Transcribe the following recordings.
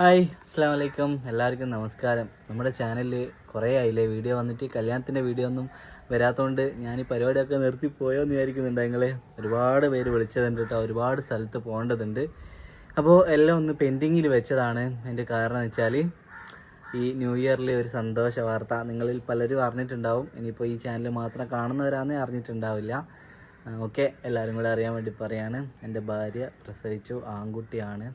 Hi അസ്സാം വലൈക്കും എല്ലാവർക്കും നമസ്കാരം. നമ്മുടെ ചാനലിൽ കുറേ ആയില്ലേ? വീഡിയോ വന്നിട്ട് കല്യാണത്തിന്റെ വീഡിയോ ഒന്നും വരാത്തതുകൊണ്ട് ഞാൻ ഈ പരിപാടിയൊക്കെ നിർത്തി പോയോ എന്ന് വിചാരിക്കുന്നുണ്ട് നിങ്ങളെ ഒരുപാട് പേര് വിളിച്ചതുണ്ട് കേട്ടോ ഒരുപാട് സ്ഥലത്ത് പോകേണ്ടതുണ്ട്. അപ്പോൾ എല്ലാം ഒന്ന് പെൻഡിങ്ങിൽ വെച്ചതാണ്. എന്റെ കാരണം എന്ന് വെച്ചാൽ ഈ ന്യൂ ഇയറിലെ ഒരു സന്തോഷ വാർത്ത നിങ്ങളിൽ പലരും അറിഞ്ഞിട്ടുണ്ടാവും. ഇനിയിപ്പോൾ ഈ ചാനൽ മാത്രം കാണുന്നവരാണെന്നേ അറിഞ്ഞിട്ടുണ്ടാവില്ല. ഓക്കെ. എല്ലാവരും കൂടെ അറിയാൻ വേണ്ടി പറയാണ്. എന്റെ ഭാര്യ പ്രസവിച്ചു ആൺകുട്ടിയാണ്.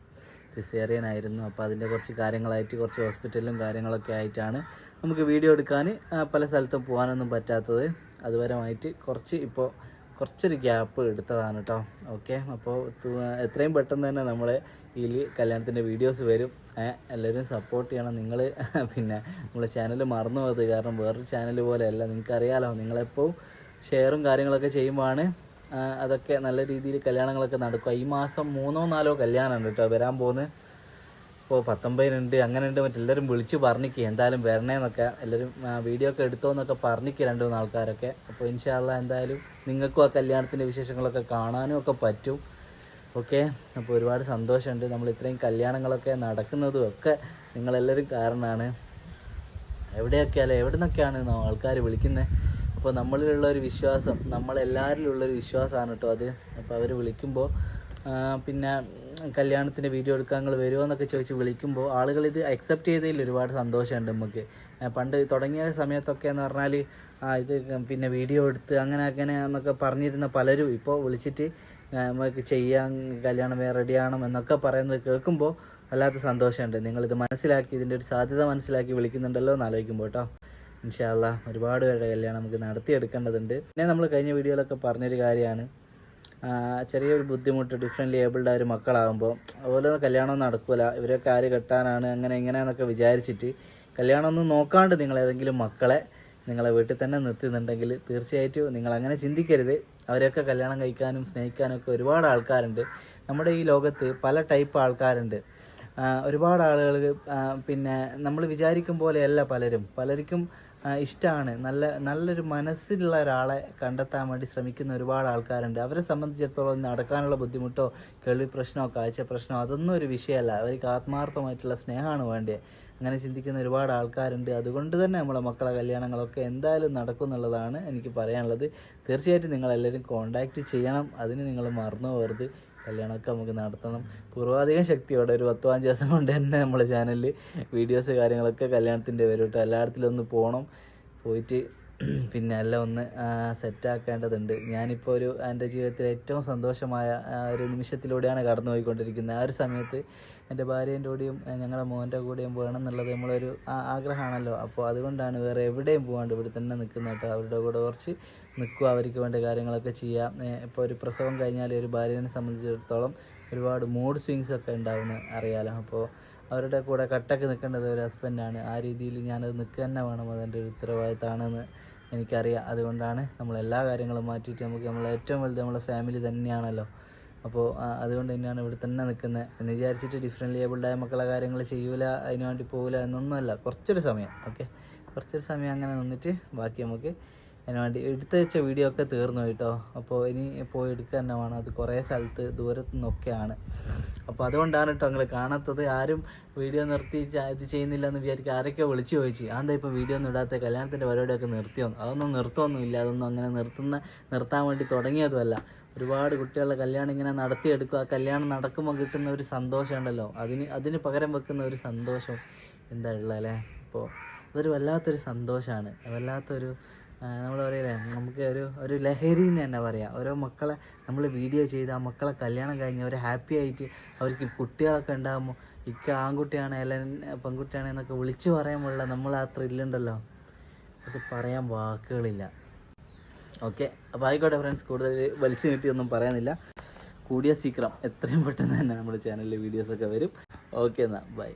സിസേറിയൻ ആയിരുന്നു അപ്പോൾ അതിന്റെ കുറച്ച് കാര്യങ്ങളായിട്ട് കുറച്ച് ഹോസ്പിറ്റലിലും കാര്യങ്ങളൊക്കെ ആയിട്ടാണ് നമുക്ക് വീഡിയോ എടുക്കാൻ പല സ്ഥലത്തും പോകാനൊന്നും പറ്റാത്തത്. അതുപരമായിട്ട് കുറച്ച് ഇപ്പോൾ കുറച്ചൊരു ഗ്യാപ്പ് എടുത്തതാണ് കേട്ടോ. ഓക്കെ അപ്പോൾ എത്രയും പെട്ടെന്ന് തന്നെ നമ്മൾ ഈ കല്യാണത്തിന്റെ വീഡിയോസ് വരും. എല്ലാവരും സപ്പോർട്ട് ചെയ്യണം. നിങ്ങൾ പിന്നെ നമ്മളെ ചാനൽ മറന്നു പോകരുത്. കാരണം വേറൊരു ചാനൽ പോലെയല്ല. നിങ്ങൾക്കറിയാലോ നിങ്ങളെപ്പോൾ ഷെയറും കാര്യങ്ങളൊക്കെ ചെയ്യുമ്പോഴാണ് അതൊക്കെ നല്ല രീതിയിൽ കല്യാണങ്ങളൊക്കെ നടക്കുക ഈ മാസം മൂന്നോ നാലോ കല്യാണമുണ്ട് കേട്ടോ വരാൻ പോകുന്നത്. ഇപ്പോൾ പത്തൊമ്പതിനുണ്ട് അങ്ങനെ ഉണ്ട് മറ്റെല്ലാവരും വിളിച്ച് പറഞ്ഞിക്കുക എന്തായാലും വരണേന്നൊക്കെ. എല്ലാവരും വീഡിയോ ഒക്കെ എടുത്തോന്നൊക്കെ പറഞ്ഞിക്കുക രണ്ട് മൂന്ന് ആൾക്കാരൊക്കെ. അപ്പോൾ ഇൻഷാല്ല എന്തായാലും നിങ്ങൾക്കും ആ കല്യാണത്തിന്റെ വിശേഷങ്ങളൊക്കെ കാണാനും ഒക്കെ പറ്റും. ഓക്കെ? അപ്പോൾ ഒരുപാട് സന്തോഷമുണ്ട്. നമ്മൾ ഇത്രയും കല്യാണങ്ങളൊക്കെ നടക്കുന്നതും ഒക്കെ നിങ്ങളെല്ലാവരും കാരണമാണ്. എവിടെയൊക്കെയല്ലേ എവിടെ നിന്നൊക്കെയാണ് ആൾക്കാർ വിളിക്കുന്നത് അപ്പോൾ നമ്മളിലുള്ള ഒരു വിശ്വാസം നമ്മളെല്ലാവരിലുള്ള ഒരു വിശ്വാസമാണ് കേട്ടോ അത്. അപ്പോൾ അവർ വിളിക്കുമ്പോൾ പിന്നെ കല്യാണത്തിന്റെ വീഡിയോ എടുക്കാൻ നിങ്ങൾ വരുമോ എന്നൊക്കെ ചോദിച്ച് വിളിക്കുമ്പോൾ ആളുകൾ ഇത് അക്സെപ്റ്റ് ചെയ്തതിൽ ഒരുപാട് സന്തോഷമുണ്ട് നമുക്ക്. പണ്ട് തുടങ്ങിയ സമയത്തൊക്കെ എന്ന് പറഞ്ഞാൽ ആ ഇത് പിന്നെ വീഡിയോ എടുത്ത് അങ്ങനെ അങ്ങനെ എന്നൊക്കെ പറഞ്ഞിരുന്ന പലരും ഇപ്പോൾ വിളിച്ചിട്ട് നമുക്ക് ചെയ്യാൻ കല്യാണം വേറെ റെഡിയാണം എന്നൊക്കെ പറയുന്നത് കേൾക്കുമ്പോൾ വല്ലാത്ത സന്തോഷമുണ്ട്. നിങ്ങളിത് മനസ്സിലാക്കി ഇതിന്റെ ഒരു സാധ്യത മനസ്സിലാക്കി വിളിക്കുന്നുണ്ടല്ലോ എന്ന് ആലോചിക്കുമ്പോൾ കേട്ടോ ഇൻഷാല്ല ഒരുപാട് പേരുടെ കല്യാണം നമുക്ക് നടത്തിയെടുക്കേണ്ടതുണ്ട്. പിന്നെ നമ്മൾ കഴിഞ്ഞ വീഡിയോയിലൊക്കെ പറഞ്ഞൊരു കാര്യമാണ്. ചെറിയൊരു ബുദ്ധിമുട്ട് ഡിഫറെന്റ് ഏബിൾഡ് ആയ ഒരു മക്കളാകുമ്പോൾ അതുപോലെ കല്യാണം നടക്കില്ല ഇവരൊക്കെ ആര് കെട്ടാനാണ് അങ്ങനെ ഇങ്ങനെയെന്നൊക്കെ വിചാരിച്ചിട്ട് കല്യാണമൊന്നും നോക്കാണ്ട് നിങ്ങൾ ഏതെങ്കിലും മക്കളെ നിങ്ങളെ വീട്ടിൽ തന്നെ നിർത്തുന്നുണ്ടെങ്കിൽ തീർച്ചയായിട്ടും നിങ്ങൾ അങ്ങനെ ചിന്തിക്കരുത്. അവരെയൊക്കെ കല്യാണം കഴിക്കാനും സ്നേഹിക്കാനും ഒക്കെ ഒരുപാട് ആൾക്കാരുണ്ട്. നമ്മുടെ ഈ ലോകത്ത് പല ടൈപ്പ് ആൾക്കാരുണ്ട്. ഒരുപാട് ആളുകൾ പിന്നെ നമ്മൾ വിചാരിക്കും പോലെയല്ല പലരും. പലർക്കും ഇഷ്ടമാണ് നല്ല നല്ലൊരു മനസ്സിലുള്ള ഒരാളെ കണ്ടെത്താൻ വേണ്ടി ശ്രമിക്കുന്ന ഒരുപാട് ആൾക്കാരുണ്ട്. അവരെ സംബന്ധിച്ചിടത്തോളം നടക്കാനുള്ള ബുദ്ധിമുട്ടോ കേൾവി പ്രശ്നമോ കാഴ്ച പ്രശ്നമോ അതൊന്നും ഒരു വിഷയമല്ല. അവർക്ക് ആത്മാർത്ഥമായിട്ടുള്ള സ്നേഹമാണ് വേണ്ടത് അങ്ങനെ ചിന്തിക്കുന്ന ഒരുപാട് ആൾക്കാരുണ്ട്. അതുകൊണ്ട് തന്നെ നമ്മളെ മക്കളെ കല്യാണങ്ങളൊക്കെ എന്തായാലും നടക്കും എന്നുള്ളതാണ് എനിക്ക് പറയാനുള്ളത്. തീർച്ചയായിട്ടും നിങ്ങളെല്ലാവരും കോണ്ടാക്റ്റ് ചെയ്യണം. അതിന് നിങ്ങൾ മറന്നു പോകരുത്. കല്യാണമൊക്കെ നമുക്ക് നടത്തണം. പൂർവാധികം ശക്തിയോടെ ഒരു പത്ത് പതിനഞ്ച് ദിവസം കൊണ്ട് തന്നെ നമ്മളെ ചാനലിൽ വീഡിയോസ് കാര്യങ്ങളൊക്കെ കല്യാണത്തിന്റെ വരും കേട്ടോ എല്ലായിടത്തിലും ഒന്ന് പോകണം. പോയിട്ട് പിന്നെ എല്ലാം ഒന്ന് സെറ്റാക്കേണ്ടതുണ്ട് ഞാനിപ്പോൾ ഒരു എന്റെ ജീവിതത്തിൽ ഏറ്റവും സന്തോഷമായ ഒരു നിമിഷത്തിലൂടെയാണ് കടന്നു പോയിക്കൊണ്ടിരിക്കുന്നത് ആ ഒരു സമയത്ത് എന്റെ ഭാര്യേന്റെ കൂടെയും ഞങ്ങളുടെ മോന്റെ കൂടെയും പോകണം എന്നുള്ളത് നമ്മളൊരു ആഗ്രഹമാണല്ലോ. അപ്പോൾ അതുകൊണ്ടാണ് വേറെ എവിടെയും പോകാണ്ട് ഇവിടെ തന്നെ നിൽക്കുന്നത് കേട്ടോ. അവരുടെ കൂടെ കുറച്ച് നിൽക്കുക അവർക്ക് വേണ്ട കാര്യങ്ങളൊക്കെ ചെയ്യാം ഇപ്പോൾ ഒരു പ്രസവം കഴിഞ്ഞാൽ ഒരു ഭാര്യനെ സംബന്ധിച്ചിടത്തോളം ഒരുപാട് മൂഡ് സ്വിങ്സ് ഒക്കെ ഉണ്ടാവുമെന്ന് അറിയാലോ. അപ്പോൾ അവരുടെ കൂടെ കട്ടക്ക് നിൽക്കേണ്ടത് ഒരു ഹസ്ബൻഡാണ് ആ രീതിയിൽ ഞാനത് നിൽക്കുക തന്നെ വേണം. അതെന്റെ ഒരു ഉത്തരവാദിത്തമാണെന്ന് എനിക്കറിയാം. അതുകൊണ്ടാണ് നമ്മൾ എല്ലാ കാര്യങ്ങളും മാറ്റിയിട്ട് നമുക്ക് നമ്മൾ ഏറ്റവും വലുത് നമ്മളെ ഫാമിലി തന്നെയാണല്ലോ. അപ്പോൾ അതുകൊണ്ട് തന്നെയാണ് ഇവിടെ തന്നെ നിൽക്കുന്നത്. എന്ന് വിചാരിച്ചിട്ട് ഡിഫറെന്റ് ലേബിൾഡായ മക്കളെ കാര്യങ്ങൾ ചെയ്യൂല അതിന് വേണ്ടി പോകില്ല എന്നൊന്നുമല്ല. കുറച്ചൊരു സമയം ഓക്കെ കുറച്ചൊരു സമയം അങ്ങനെ നിന്നിട്ട് ബാക്കി നമുക്ക് അതിന് വേണ്ടി എടുത്ത് വെച്ച വീഡിയോ ഒക്കെ തീർന്നു കേട്ടോ. അപ്പോൾ ഇനി പോയി എടുക്കുക തന്നെ വേണം അത് കുറേ സ്ഥലത്ത് ദൂരത്തു നിന്നൊക്കെയാണ്. അപ്പോൾ അതുകൊണ്ടാണ് കേട്ടോ നിങ്ങൾ കാണാത്തത്. ആരും വീഡിയോ നിർത്തി ഇത് ചെയ്യുന്നില്ല എന്ന് വിചാരിക്കും ആരൊക്കെ വിളിച്ചു ചോദിച്ചു. അതെന്താ ഇപ്പോൾ വീഡിയോ ഒന്നും ഇടാത്ത? കല്യാണത്തിന്റെ പരിപാടിയൊക്കെ നിർത്തിയോ? അതൊന്നും നിർത്തുമൊന്നുമില്ല അതൊന്നും അങ്ങനെ നിർത്തുന്ന നിർത്താൻ വേണ്ടി തുടങ്ങിയതുമല്ല. ഒരുപാട് കുട്ടികളുടെ കല്യാണം ഇങ്ങനെ നടത്തിയെടുക്കുക ആ കല്യാണം നടക്കുമ്പോൾ കിട്ടുന്ന ഒരു സന്തോഷമുണ്ടല്ലോ. അതിന് അതിന് പകരം വെക്കുന്ന ഒരു സന്തോഷം എന്താ ഉള്ളത് അല്ലേ അപ്പോൾ അതൊരു വല്ലാത്തൊരു സന്തോഷമാണ് വല്ലാത്തൊരു നമ്മൾ പറയില്ലേ നമുക്ക് ഒരു ഒരു ലഹരി എന്ന് തന്നെ പറയാം. ഓരോ മക്കളെ നമ്മൾ വീഡിയോ ചെയ്ത് ആ മക്കളെ കല്യാണം കഴിഞ്ഞ് അവർ ഹാപ്പി ആയിട്ട് അവർക്ക് കുട്ടികളൊക്കെ ഉണ്ടാകുമ്പോൾ ഇക്ക ആൺകുട്ടിയാണ് അല്ലെങ്കിൽ പെൺകുട്ടിയാണ് എന്നൊക്കെ വിളിച്ചു പറയുമ്പോഴുള്ള നമ്മൾ ആ ത്രില്ലുണ്ടല്ലോ അത് പറയാൻ വാക്കുകളില്ല. ഓക്കെ അപ്പോൾ ആയിക്കോട്ടെ ഫ്രണ്ട്സ് കൂടുതൽ വലിച്ചു നീട്ടിയൊന്നും പറയാനില്ല. കൂടിയ സീക്രം എത്രയും പെട്ടെന്ന് തന്നെ നമ്മുടെ ചാനലിൽ വീഡിയോസൊക്കെ വരും. ഓക്കെ എന്നാൽ ബൈ